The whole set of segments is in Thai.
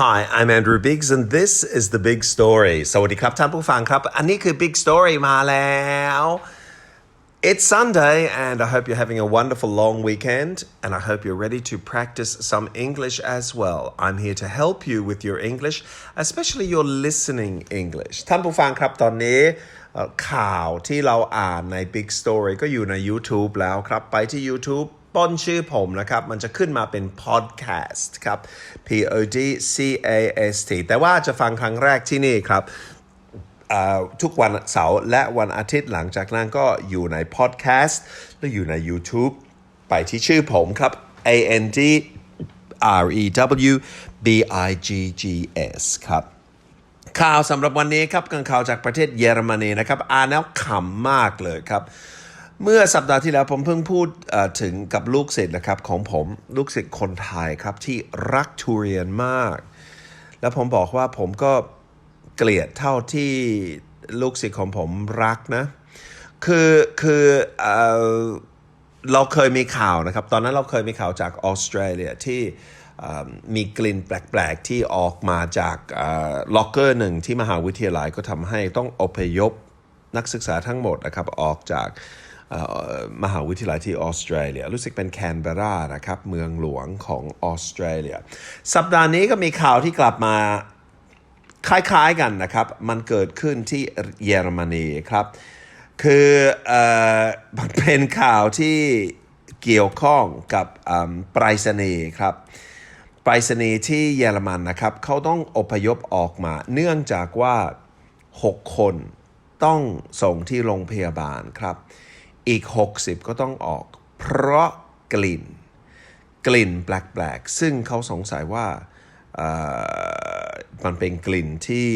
Hi, I'm Andrew Biggs, and this is the Big Story. สวัสดีครับท่านผู้ฟังครับ อันนี้คือ Big Story มาแล้ว It's Sunday, and I hope you're having a wonderful long weekend, and I hope you're ready to practice some English as well. I'm here to help you with your English, especially your listening English. ท่านผู้ฟังครับตอนนี้เอ่อข่าวที่เราอ่านใน Big Story ก็อยู่ใน YouTube แล้วครับ ไปที่ YouTube ป้นชื่อผมนะครับ มันจะขึ้นมาเป็น podcast ครับ P O D C A S T แต่ว่าจะฟังครั้งแรกที่นี่ครับทุกวันเสาร์และวันอาทิตย์หลังจากนั้นก็อยู่ในพอดแคสต์และอยู่ใน YouTube ไปที่ชื่อผมครับ A N D R E W B I G G S ครับข่าวสำหรับวันนี้ครับกันข่าวจากประเทศเยอรมนีนะครับ อ่านแล้วขำมากเลยครับ เมื่อสัปดาห์ที่แล้วผมเพิ่งพูดถึงกับลูกศิษย์นะครับของผมลูกศิษย์คนไทยครับที่รักทุเรียนมาก แล้วผมบอกว่าผมก็เกลียดเท่าที่ลูกศิษย์ของผมรักนะ คือคือเอเราเคยมีข่าวนะครับ ตอนนั้นเราเคยมีข่าวจากออสเตรเลียที่มีกลิ่นแปลกๆ ที่ออกมาจากล็อกเกอร์หนึ่งที่มหาวิทยาลัยก็ทำให้ต้องอพยพนักศึกษาทั้งหมดนะครับออกจาก มหาวิทยาลัยที่ออสเตรเลีย รู้สึกเป็นแคนเบรานะครับ เมืองหลวงของออสเตรเลีย สัปดาห์นี้ก็มีข่าวที่กลับมาคล้ายๆกันนะครับ มันเกิดขึ้นที่เยอรมนีครับ คือเออมันเป็นข่าวที่เกี่ยวข้องกับอืมไปรษณีย์ครับไปรษณีย์ที่เยอรมันนะครับเขาต้องอพยพออกมา เนื่องจากว่า 6 คนต้องส่งที่โรงพยาบาลครับ อีก 60 ก็ต้องออก เพราะกลิ่น กลิ่นแปลกๆ ซึ่งเขาสงสัยว่ามันเป็นกลิ่นที่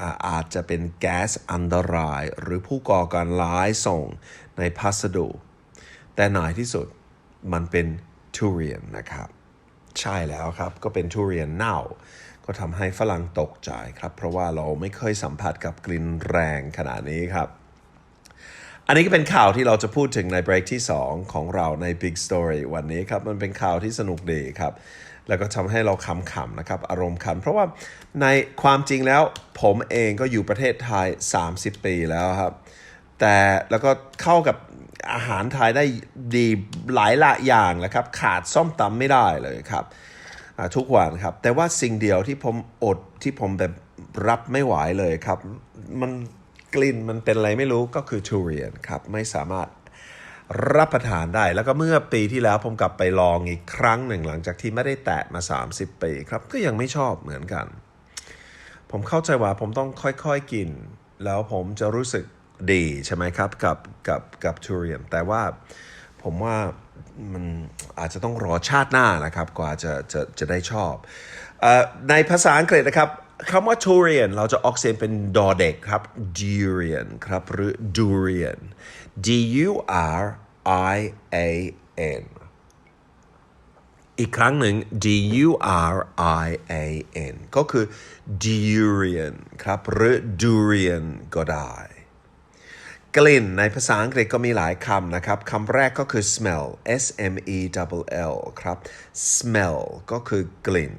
อาอาจจะเป็นแก๊สอันตราย หรือผู้ก่อการร้ายส่งในพัสดุ แต่หน่อยที่สุดมันเป็นทุเรียนนะครับ ใช่แล้วครับก็เป็นทุเรียนเน่า ก็ทำให้ฝรั่งตกใจครับ เพราะว่าเราไม่เคยสัมผัสกับกลิ่นแรงขนาดนี้ครับ อันนี้ก็เป็นข่าวที่เราจะพูดถึงในเบรกที่ 2 ของเราใน Big Story วันนี้ครับ มันเป็นข่าวที่สนุกดีครับ แล้วก็ทำให้เราขำๆนะครับ อารมณ์ขัน เพราะว่าในความจริงแล้วผมเองก็อยู่ประเทศไทย 30 ปีแล้วครับ แต่แล้วก็เข้ากับอาหารไทยได้ดีหลายละอย่างแหละครับ ขาดส้มตำไม่ได้เลยครับทุกวันครับ แต่ว่าสิ่งเดียวที่ผมอดที่ผมแบบรับไม่ไหวเลยครับ มัน กลิ่นมันเป็นอะไรไม่รู้ก็คือทุเรียนครับ ไม่สามารถรับประทานได้ แล้วก็เมื่อปีที่แล้วผมกลับไปลองอีกครั้งหนึ่งหลังจากที่ไม่ได้แตะมา 30 ปีครับ ก็ยังไม่ชอบเหมือนกัน ผมเข้าใจว่าผมต้องค่อยๆกิน แล้วผมจะรู้สึกดีใช่ไหมครับกับกับกับทุเรียน แต่ว่าผมว่ามันอาจจะต้องรอชาติหน้านะครับ กว่าจะจะจะได้ชอบอในภาษาอังกฤษนะครับ คำว่าทุเรียนเราจะออกเสียงเป็นดอเด็กครับ durian ครับ หรือ durian d u r i a n อีกครั้งหนึ่ง D U R I A N ก็คือ durian ครับ หรือ durian ก็ได้ กลิ่นในภาษาอังกฤษก็มีหลายคำนะครับ คำแรกก็คือ smell S M E L L ครับ smell ก็คือกลิ่น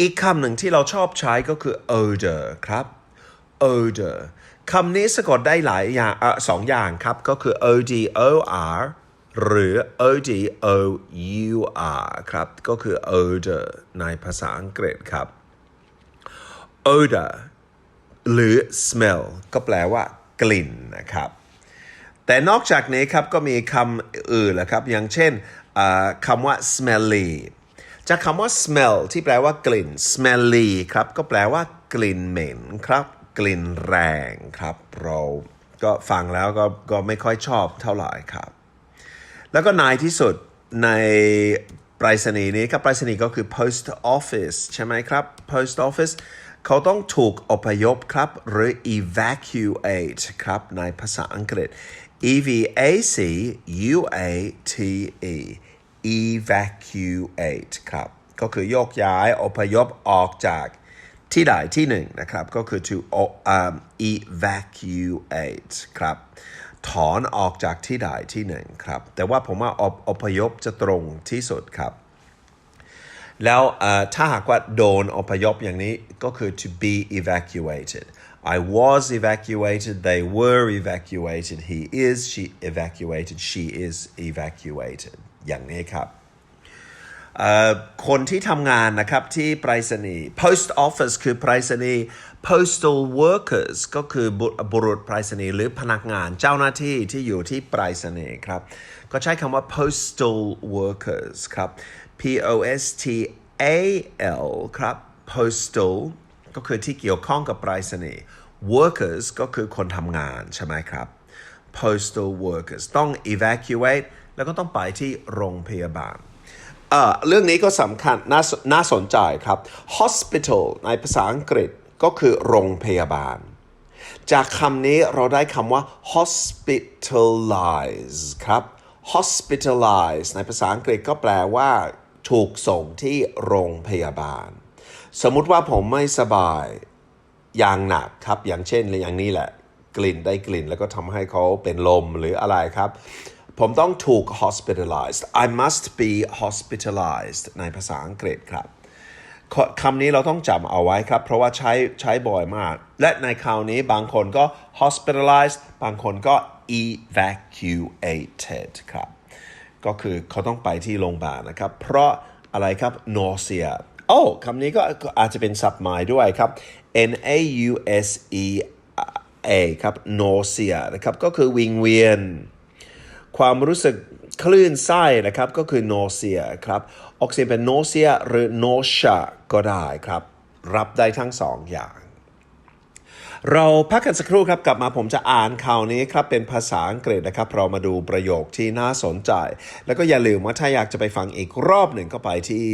อีกคำหนึ่งที่เราชอบใช้ก็คือ odor ครับ odor คำนี้สะกดได้หลายอย่างอสองอย่างครับ ก็คือ O D O R หรือ O D O U R ครับ ก็คือ odor ในภาษาอังกฤษครับ odor หรือ smell ก็แปลว่ากลิ่นนะครับ แต่นอกจากนี้ครับก็มีคำอื่นแหละครับ อย่างเช่นคำว่า smelly จากคำว่า smell ที่แปลว่ากลิ่น smelly ครับก็แปลว่ากลิ่นเหม็นครับ กลิ่นแรงครับ เราก็ฟังแล้วก็ก็ไม่ค่อยชอบเท่าไหร่ครับ แล้วก็นายที่สุดในปรษณีย์นี้ครับปรษณีย์ก็คือ post office ใช่ไหมครับ post office เขาต้องถูกอพยพครับ หรือ evacuate ครับ ในภาษาอังกฤษ e v a c u a t e evacuate ครับ ก็คือโยกย้ายอพยพออกจากที่ใดที่หนึ่งนะครับ ก็คือ to um, evacuate ครับ ถอนออกจากที่ใดที่หนึ่งครับ แต่ว่าผมว่าอออพยพจะตรงที่สุดครับ แล้วถ้าหากว่าโดนอพยพอย่างนี้ก็คือ to be evacuated I was evacuated they were evacuated he is she evacuated she is evacuated อย่างนี้ครับคนที่ทำงานนะครับที่ไปรษณีย์ post office คือไปรษณีย์ postal workers ก็คือบุบุรุษไปรษณีย์หรือพนักงานเจ้าหน้าที่ที่อยู่ที่ไปรษณีย์ครับ ก็ใช้คำว่า postal workers ครับ p o s t a l ครับ postal ก็คือที่เกี่ยวข้องกับไปรษณีย์ workers ก็คือคนทำงานใช่ไหมครับ postal workers ต้อง evacuate แล้วก็ต้องไปที่โรงพยาบาลเเรื่องนี้ก็สำคัญน่าสน่าสนใจครับ hospital ในภาษาอังกฤษก็คือโรงพยาบาล จากคำนี้เราได้คำว่า hospitalize ครับ hospitalize ในภาษาอังกฤษก็แปลว่า ถูกส่งที่โรงพยาบาล สมมุติว่าผมไม่สบายอย่างหนักครับ อย่างเช่นอย่างนี้แหละ กลิ่นได้กลิ่นแล้วก็ทำให้เขาเป็นลมหรืออะไรครับ ผมต้องถูก hospitalized I must be hospitalized ในภาษาอังกฤษครับคำนี้เราต้องจำเอาไว้ครับ เพราะว่าใช้ใช้บ่อยมาก และในคราวนี้บางคนก็ hospitalized บางคนก็ evacuated ครับ ก็คือเขาต้องไปที่โรงพยาบาลนะครับ เพราะอะไรครับ nausea โอ้คำนี้ก็ก็อาจจะเป็นศัพท์หมายด้วยครับ n a u s e a ครับ nausea นะครับ ก็คือวิงเวียน ความรู้สึกคลื่นไส้นะครับก็คือ nausea ครับออกเสียงเป็น nausea หรือ nausea ก็ได้ครับ รับได้ทั้งสองอย่าง เราพักกันสักครู่ครับกลับมาผมจะอ่านข่าวนี้ครับเป็นภาษาอังกฤษนะครับ เรามาดูประโยคที่น่าสนใจ แล้วก็อย่าลืมว่าถ้าอยากจะไปฟังอีกรอบหนึ่งก็ไปที่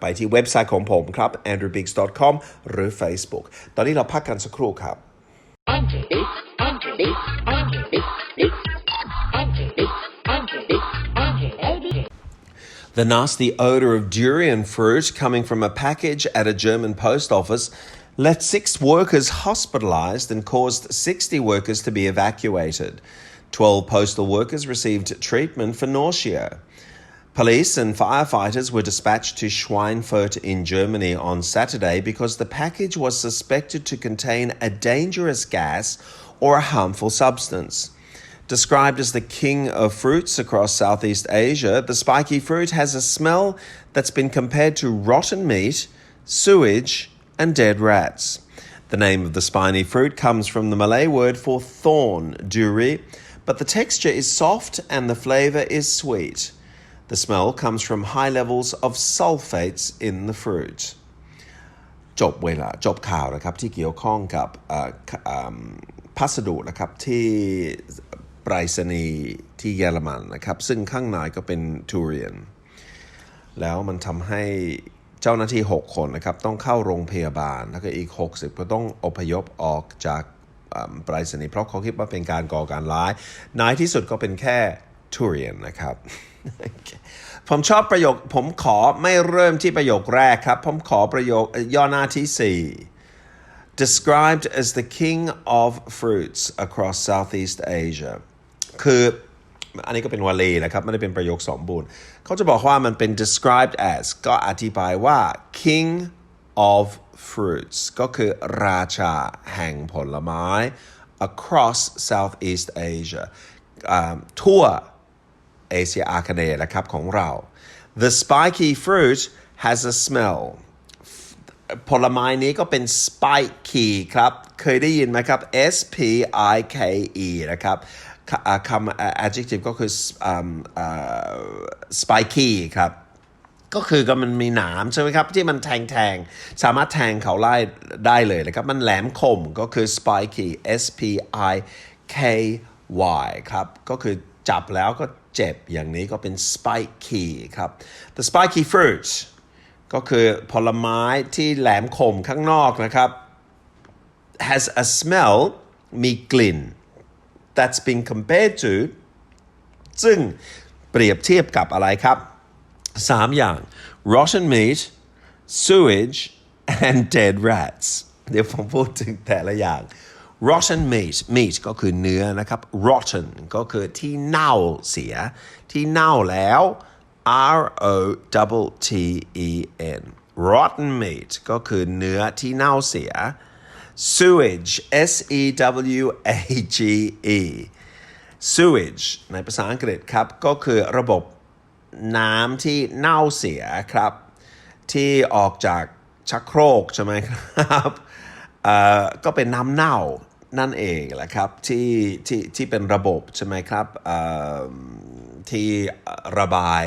ไปที่เว็บไซต์ของผมครับ andrewbiggs.com หรือ Facebook ตอนนี้เราพักกันสักครู่ครับ Andrew Andrew Andrew The nasty odor of durian fruit coming from a package at a German post office left six workers hospitalized and caused 60 workers to be evacuated. 12 postal workers received treatment for nausea. Police and firefighters were dispatched to Schweinfurt in Germany on Saturday because the package was suspected to contain a dangerous gas or a harmful substance. Described as the king of fruits across Southeast Asia, the spiky fruit has a smell that's been compared to rotten meat, sewage, and dead rats. The name of the spiny fruit comes from the Malay word for thorn, duri, but the texture is soft and the flavor is sweet. The smell comes from high levels of sulfates in the fruit. จบเวลาจบข่าวนะครับที่เกี่ยวข้องกับเอ่อเอิ่มพัสดุนะครับที่ไ ปรษณีย์ที่เยอรมันนะครับ ซึ่งข้างในก็เป็นทูเรียน แล้วมันทำให้เจ้าหน้าที่ 6 คนนะครับ ต้องเข้าโรงพยาบาล แล้วก็อีก 60 ก็ต้องอพยพออกจากไปรษณีย์เพราะเขาคิดว่าเป็นการก่อการร้ายในที่สุดก็เป็นแค่ทูเรียนนะครับ ผมชอบประโยค ผมขอไม่เริ่มที่ประโยคแรกครับ ผมขอประโยคย่อหน้าที่ 4 described as the king of fruits across Southeast Asia คืออันนี้ก็เป็นวลีนะครับไม่ได้เป็นประโยคสมบูรณ์เขาจะบอกว่ามันเป็น described as ก็อธิบายว่า king of fruits ก็คือราชาแห่งผลไม้ across Southeast Asia ทั่วเอเชียอาคเนย์นะครับของเรา the spiky fruit has a smell ผลไม้นี้ก็เป็น spiky ครับ เคยได้ยินไหมครับ S P I K E นะครับ คำ adjective ก็คืออ่าอ่า spiky ครับก็คือก็มันมีหนามใช่ไหมครับ ที่มันแทงแทงสามารถแทงเขาไล่ได้เลยนะครับ มันแหลมคมก็คือ spiky S P I K Y ครับ ก็คือจับแล้วก็เจ็บอย่างนี้ก็เป็น spiky ครับ the spiky fruit ก็คือผลไม้ที่แหลมคมข้างนอกนะครับ has a smell มีกลิ่น that's been compared to ซึ่งเปรียบเทียบกับอะไรครับสามอย่าง rotten meat sewage and dead rats เดี๋ยวผมพูดถึงแต่ละอย่าง rotten meat meat ก็คือเนื้อนะครับ rotten ก็คือที่เน่าเสีย ที่เน่าแล้ว R O T T E N rotten meat ก็คือเนื้อที่เน่าเสีย sewage S E W A G E sewage ในภาษาอังกฤษครับ ก็คือระบบน้ำที่เน่าเสียครับ ที่ออกจากชักโครกใช่ไหมครับเอ่อก็เป็นน้ำเน่านั่นเองแหละครับที่ที่ที่เป็นระบบใช่ไหมครับเอ่อที่ระบาย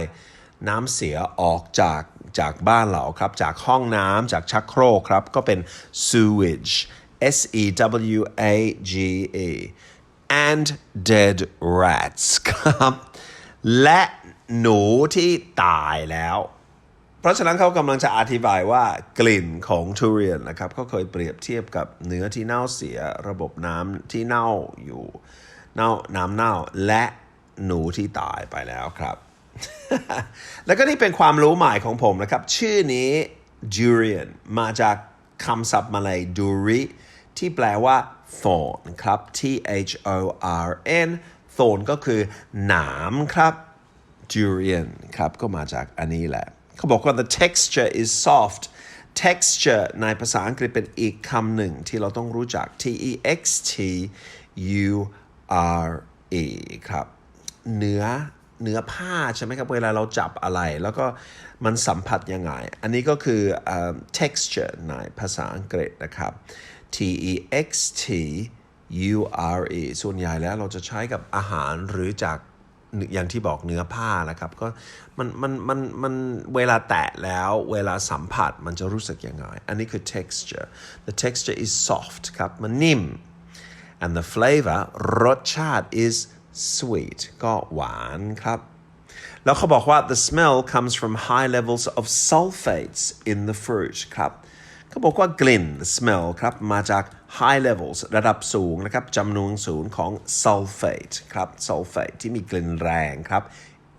น้ำเสียออกจากจากบ้านเราครับ จากห้องน้ำจากชักโครกครับ ก็เป็น sewage S E W A G E and dead rats ครับ และหนูที่ตายแล้ว เพราะฉะนั้นเขากำลังจะอธิบายว่ากลิ่นของทุเรียนนะครับเขาเคยเปรียบเทียบกับเนื้อที่เน่าเสียระบบน้ำที่เน่าอยู่เน่าน้ำเน่าและหนูที่ตายไปแล้วครับ แล้วก็นี่เป็นความรู้ใหม่ของผมนะครับ ชื่อนี้ durian มาจากคำศัพท์มาเลย duri ที่แปลว่า thorn ครับ T H O R N thorn ก็คือหนามครับ durian ครับก็มาจากอันนี้แหละ เขาบอกว่า the texture is soft texture ในภาษาอังกฤษเป็นอีกคำหนึ่งที่เราต้องรู้จัก T E X T U R E ครับ เนื้อเนื้อผ้าใช่ไหมครับ เวลาเราจับอะไร แล้วก็มันสัมผัสยังไง อันนี้ก็คือเอ่อ texture ในภาษาอังกฤษนะครับ T E X T U R E ส่วนใหญ่แล้วเราจะใช้กับอาหารหรือจากอย่างที่บอกเนื้อผ้านะครับก็มันมันมันมันเวลาแตะแล้วเวลาสัมผัสมันจะรู้สึกยังไง อันนี้คือ texture the texture is soft ครับมันนิ่ม and the flavor รสชาติ is sweet ก็หวานครับ แล้วเขาบอกว่า the smell comes from high levels of sulfates in the fruit ครับ เขาบอกว่ากลิ่น smell ครับ มาจาก high levels ระดับสูงนะครับจำนวนสูงของ sulfate ครับ sulfate ที่มีกลิ่นแรงครับ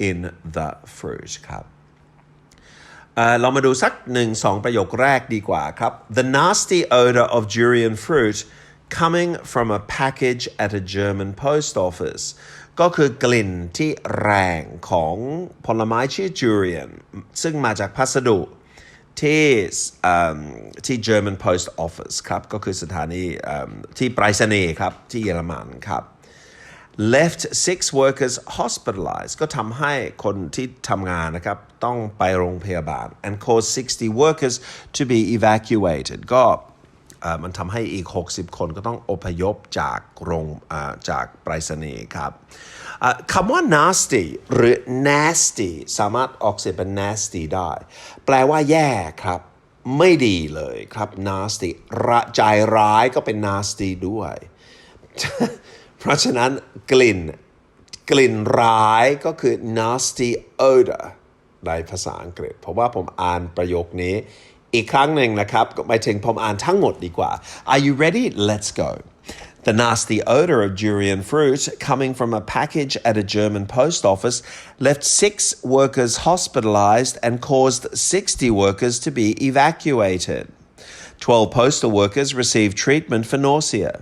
in the fruit ครับเอ่อเรามาดูสักหนึ่งสองประโยคแรกดีกว่าครับ The nasty odor of durian fruit coming from a package at a German post office ก็คือกลิ่นที่แรงของผลไม้ชื่อ durian ซึ่งมาจากพัสดุ ที่อืมที่ German Post Office ครับก็คือสถานีอืมที่ไปรษณีย์ครับที่เยอรมันครับ left six workers hospitalized ก็ทำให้คนที่ทำงานนะครับต้องไปโรงพยาบาล and caused 60 workers to be evacuated ก็อ่อมันทำให้อีก 60 คนก็ต้องอพยพจากโรงอ่าจากไปรษณีย์ครับ คำว่า nasty หรือ nasty สามารถออกเสียงเป็น nasty ได้ แปลว่าแย่ครับ ไม่ดีเลยครับ nasty ระใจร้ายก็เป็น nasty ด้วย เพราะฉะนั้นกลิ่น กลิ่นร้ายก็คือ nasty odor ในภาษาอังกฤษ เพราะว่าผมอ่านประโยคนี้อีกครั้งหนึ่งนะครับ ก็หมายถึงผมอ่านทั้งหมดดีกว่า Are you ready? Let's go. The nasty odor of durian fruit coming from a package at a German post office left six workers hospitalized and caused 60 workers to be evacuated. 12 postal workers received treatment for nausea.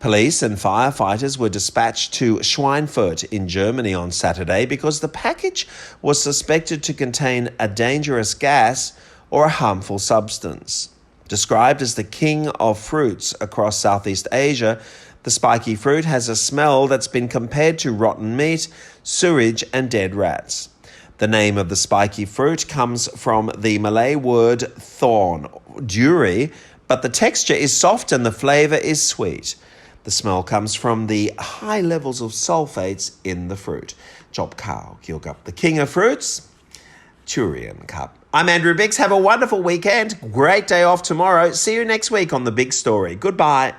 Police and firefighters were dispatched to Schweinfurt in Germany on Saturday because the package was suspected to contain a dangerous gas or a harmful substance. Described as the king of fruits across Southeast Asia, the spiky fruit has a smell that's been compared to rotten meat, sewage, and dead rats. The name of the spiky fruit comes from the Malay word thorn, duri, but the texture is soft and the flavor is sweet. The smell comes from the high levels of sulfates in the fruit. Chop cow, gilgup, the king of fruits, Turian cup. I'm Andrew Biggs. Have a wonderful weekend. Great day off tomorrow. See you next week on The Big Story. Goodbye.